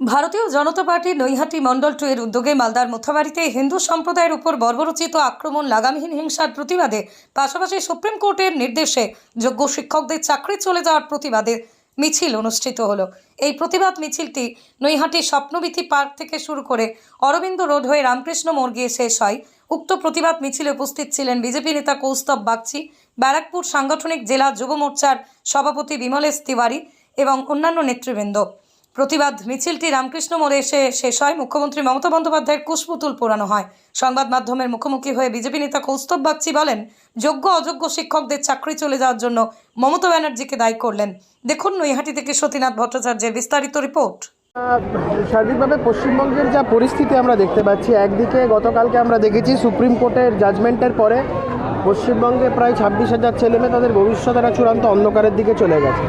ভারতীয় জনতা পার্টি নৈহাটি মণ্ডল টু এর উদ্যোগে মালদার মোথাবাড়িতে হিন্দু সম্প্রদায়ের উপর বর্বরচিত আক্রমণ, লাগামহীন হিংসার প্রতিবাদে, পাশাপাশি সুপ্রিম কোর্টের নির্দেশে যোগ্য শিক্ষকদের চাকরি চলে যাওয়ার প্রতিবাদে মিছিল অনুষ্ঠিত হলো। এই প্রতিবাদ মিছিলটি নৈহাটি স্বপ্নবিথি পার্ক থেকে শুরু করে অরবিন্দ রোড হয়ে রামকৃষ্ণ মোড় গিয়ে শেষ হয়। উক্ত প্রতিবাদ মিছিলে উপস্থিত ছিলেন বিজেপি নেতা কৌস্তব বাগচি, ব্যারাকপুর সাংগঠনিক জেলা যুব মোর্চার সভাপতি বিমলেশ তিওয়ারি এবং অন্যান্য নেতৃবৃন্দ। প্রতিবাদ মিছিলটি রামকৃষ্ণ মোড়ে এসে শেষ হয়। মুখ্যমন্ত্রী মমতা বন্দ্যোপাধ্যায়ের কুশপুতুল পোড়ানো হয়। সংবাদ মাধ্যমের মুখোমুখি হয়ে বিজেপি নেতা কৌস্তব বাগচি বলেন, যোগ্য অযোগ্য শিক্ষকদের চাকরি চলে যাওয়ার জন্য মমতা ব্যানার্জিকে দায়ী করলেন। দেখুন নৈহাটি থেকে সতীনাথ ভট্টাচার্যের বিস্তারিত রিপোর্ট। সার্বিকভাবে পশ্চিমবঙ্গের যা পরিস্থিতি আমরা দেখতে পাচ্ছি, একদিকে গতকালকে আমরা দেখেছি সুপ্রিম কোর্টের জাজমেন্টের পরে পশ্চিমবঙ্গে প্রায় ছাব্বিশ হাজার ছেলেমেয়ে তাদের ভবিষ্যতেরা চূড়ান্ত অন্ধকারের দিকে চলে গেছে।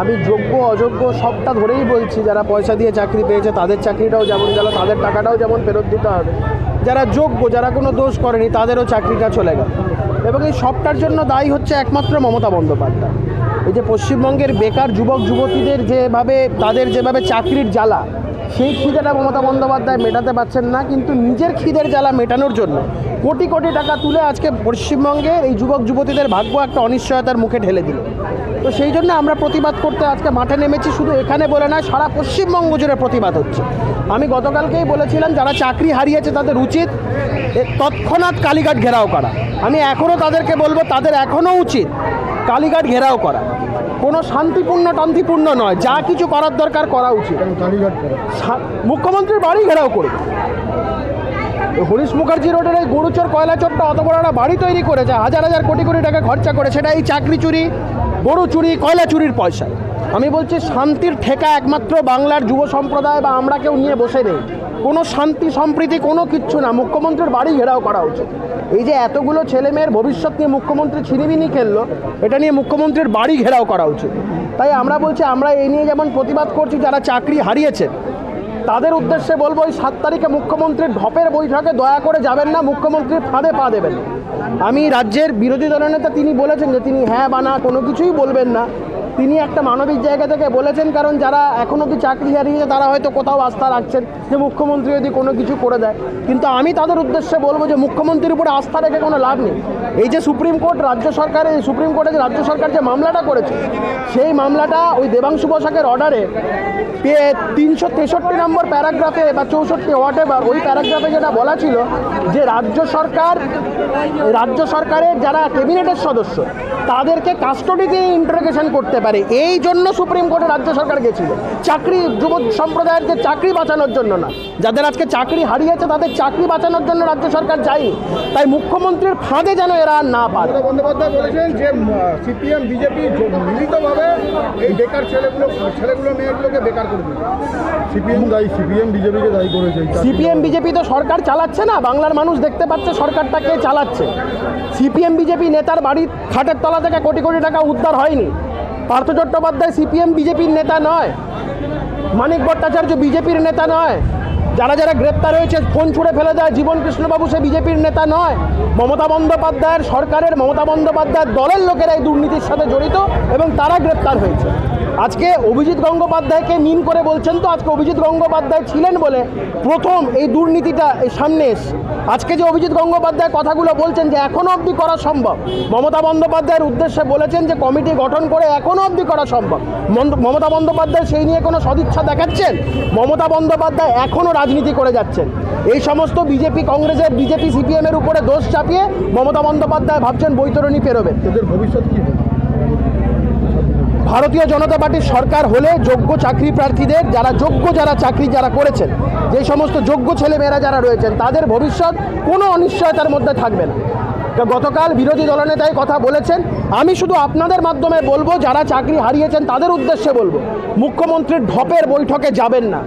আমি যোগ্য, অযোগ্য সবটা ধরেই বলছি, যারা পয়সা দিয়ে চাকরি পেয়েছে তাদের চাকরিটাও যেমন গেল, তাদের টাকাটাও যেমন ফেরত দিতে হবে। যারা যোগ্য, যারা কোনো দোষ করেনি, তাদেরও চাকরিটা চলে গেল। এবং এই সবটার জন্য দায়ী হচ্ছে একমাত্র মমতা বন্দ্যোপাধ্যায়। এই যে পশ্চিমবঙ্গের বেকার যুবক, যুবতীদের যেভাবে, তাদের যেভাবে চাকরির জ্বালা, সেই খিদেটা মমতা বন্দ্যোপাধ্যায় মেটাতে পারছেন না, কিন্তু নিজের খিদের জ্বালা মেটানোর জন্য কোটি কোটি টাকা তুলে আজকে পশ্চিমবঙ্গে এই যুবক যুবতীদের ভাগ্য একটা অনিশ্চয়তার মুখে ঢেলে দিল। তো সেই জন্য আমরা প্রতিবাদ করতে আজকে মাঠে নেমেছি শুধু এখানে বলে নয় সারা পশ্চিমবঙ্গ জুড়ে প্রতিবাদ হচ্ছে। আমি গতকালকেই বলেছিলাম যারা চাকরি হারিয়েছে তাদের উচিত তৎক্ষণাৎ কালীঘাট ঘেরাও করা। আমি এখনও তাদেরকে বলব তাদের এখনও উচিত কালীঘাট ঘেরাও করা। কোনো শান্তিপূর্ণ টান্তিপূর্ণ নয় যা কিছু করার দরকার করা উচিত। মুখ্যমন্ত্রীর বাড়ি ঘেরাও করবে হরিশ মুখার্জি রোডের এই গরুচর কয়লা চোরটা অত বড় একটা বাড়ি তৈরি করেছে, হাজার হাজার কোটি কোটি টাকা খরচা করে সেটা এই চাকরি চুরি, গরু চুরি, কয়লা চুরির পয়সা। আমি বলছি, শান্তির ঠেকা একমাত্র বাংলার যুব সম্প্রদায় বা আমরা কেউ নিয়ে বসে নেই। কোনো শান্তি, সম্প্রীতি, কোনো কিচ্ছু না। মুখ্যমন্ত্রীর বাড়ি ঘেরাও করা উচিত। এই যে এতগুলো ছেলে মেয়ের ভবিষ্যৎ নিয়ে মুখ্যমন্ত্রী ছিনিমিনি খেললো, এটা নিয়ে মুখ্যমন্ত্রীর বাড়ি ঘেরাও করা উচিত। তাই আমরা বলছি, আমরা এই নিয়ে যেমন প্রতিবাদ করছি, যারা চাকরি হারিয়েছে তাদের উদ্দেশ্যে বলব, ওই সাত তারিখে মুখ্যমন্ত্রীর ঢপের বৈঠকে দয়া করে যাবেন না, মুখ্যমন্ত্রীর ফাঁদে পা দেবেন। আমি রাজ্যের বিরোধী দলনেতা তিনি বলেছেন যে তিনি হ্যাঁ বা না কোনো কিছুই বলবেন না। তিনি একটা মানবিক জায়গা থেকে বলেছেন, কারণ যারা এখনও কি চাকরি হারিয়েছে, তারা হয়তো কোথাও আস্থা রাখছেন যে মুখ্যমন্ত্রী যদি কোনো কিছু করে দেয়। কিন্তু আমি তাদের উদ্দেশ্যে বলব যে মুখ্যমন্ত্রীর উপরে আস্থা রেখে কোনো লাভ নেই। এই যে সুপ্রিম কোর্ট রাজ্য সরকার সুপ্রিম কোর্টে যে রাজ্য সরকার যে মামলাটা করেছে, সেই মামলাটা ওই দেবাংশু বসাকের অর্ডারে পেয়ে তিনশো তেষট্টি নম্বর প্যারাগ্রাফে বা চৌষট্টি হোয়াট এভার ওই প্যারাগ্রাফে যেটা বলা ছিল যে রাজ্য সরকার, রাজ্য সরকারের যারা ক্যাবিনেটের সদস্য, তাদেরকে কাস্টডিতে ইন্টারোগেশন করতে পারে এই জন্য সুপ্রিম কোর্টে রাজ্য সরকার গেছিল। চাকরি যুব সম্প্রদায়ের যে চাকরি বাঁচানোর জন্য না যাদের আজকে চাকরি হারিয়েছে তাদের চাকরি বাঁচানোর জন্য রাজ্য সরকার যায়নি। তাই মুখ্যমন্ত্রীর ফাঁদে যেন এরা আর না পারে বন্দ্যোপাধ্যায় বলেছেন যে সিপিএম বিজেপি মিলিতভাবে এই বেকার ছেলেগুলো ছেলেগুলো মেয়েগুলোকে বেকার করে সিপিএম দায়ী সিপিএম বিজেপিকে দায়ী করেছে সিপিএম বিজেপি তো সরকার চালাচ্ছে না বাংলার মানুষ দেখতে পাচ্ছে সরকারটাকে চালাচ্ছে। সিপিএম বিজেপি নেতার বাড়ির খাটের তলা থেকে কোটি কোটি টাকা উদ্ধার হয়নি। পার্থ চট্টোপাধ্যায় সিপিএম, বিজেপির নেতা নয়। মানিক ভট্টাচার্য বিজেপির নেতা নয়। যারা যারা গ্রেপ্তার হয়েছে, ফোন ছুঁড়ে ফেলে দেয় জীবন কৃষ্ণবাবু, সে বিজেপির নেতা নয়। মমতা বন্দ্যোপাধ্যায়ের সরকারের মমতা বন্দ্যোপাধ্যায়ের দলের লোকেরা এই দুর্নীতির সাথে জড়িত এবং তারা গ্রেপ্তার হয়েছে। আজকে অভিজিৎ গঙ্গোপাধ্যায়কে মিন করে বলছেন তো, আজকে অভিজিৎ গঙ্গোপাধ্যায় ছিলেন বলে প্রথম এই দুর্নীতিটা এই সামনে এসছে আজকে যে অভিজিৎ গঙ্গোপাধ্যায় কথাগুলো বলছেন যে এখনও অবধি করা সম্ভব, মমতা বন্দ্যোপাধ্যায়ের উদ্দেশ্যে বলেছেন যে কমিটি গঠন করে এখনও অবধি করা সম্ভব। মমতা বন্দ্যোপাধ্যায় সেই নিয়ে কোনো সদিচ্ছা দেখাচ্ছেন? মমতা বন্দ্যোপাধ্যায় এখনও রাজনীতি করে যাচ্ছেন। এই সমস্ত বিজেপি, কংগ্রেসের বিজেপি সিপিএমের উপরে দোষ চাপিয়ে মমতা বন্দ্যোপাধ্যায় ভাবছেন বৈতরণী পেরোবেন এদের ভবিষ্যৎ কি? ভারতীয় জনতা পার্টির সরকার হলে যোগ্য চাকরি প্রার্থীদের, যারা যোগ্য যারা চাকরি যারা করেছেন, যে সমস্ত যোগ্য ছেলেমেয়েরা যারা রয়েছেন, তাদের ভবিষ্যৎ কোনো অনিশ্চয়তার মধ্যে থাকবে না। গতকাল বিরোধী দলনেতাই কথা বলেছেন। আমি শুধু আপনাদের মাধ্যমে বলব, যারা চাকরি হারিয়েছেন তাদের উদ্দেশ্যে বলব, মুখ্যমন্ত্রীর ঢপের বৈঠকে যাবেন না।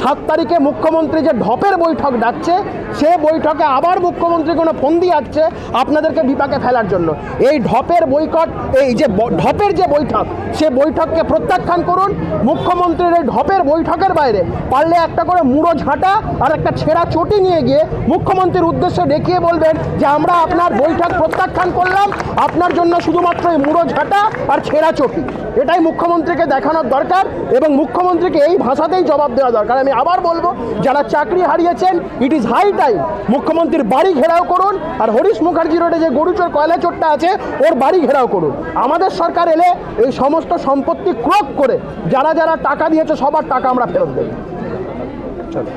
সাত তারিখে মুখ্যমন্ত্রী যে ঢপের বৈঠক ডাকছে, সে বৈঠকে আবার মুখ্যমন্ত্রী কোনো ফন্দি আসছে আপনাদেরকে বিপাকে ফেলার জন্য। এই ঢপের বৈকট এই যে ঢপের যে বৈঠক, সে বৈঠককে প্রত্যাখ্যান করুন। মুখ্যমন্ত্রীর এই ঢপের বৈঠকের বাইরে পারলে একটা করে মুড়ো ঝাঁটা আর একটা ছেঁড়া চটি নিয়ে গিয়ে মুখ্যমন্ত্রীর উদ্দেশ্যে দেখিয়ে বলবেন যে আমরা আপনার বৈঠক বৈঠক প্রত্যাখ্যান করলাম, আপনার জন্য শুধুমাত্র মুড়ো ঝাঁটা আর ছেঁড়া চটি। এটাই মুখ্যমন্ত্রীকে দেখানোর দরকার এবং মুখ্যমন্ত্রীকে এই ভাষাতেই জবাব দেওয়া দরকার। আমি আবার বলব, যারা চাকরি হারিয়েছেন ইট ইজ হাই টাইম মুখ্যমন্ত্রীর বাড়ি ঘেরাও করুন আর হরিশ মুখার্জি রোডে যে গরুচোর কয়লা চোরটা আছে, ওর বাড়ি ঘেরাও করুন। আমাদের সরকার এলে এই সমস্ত সম্পত্তি ক্রোক করে যারা যারা টাকা দিয়েছে, সবার টাকা আমরা ফেরত দেব। চলো।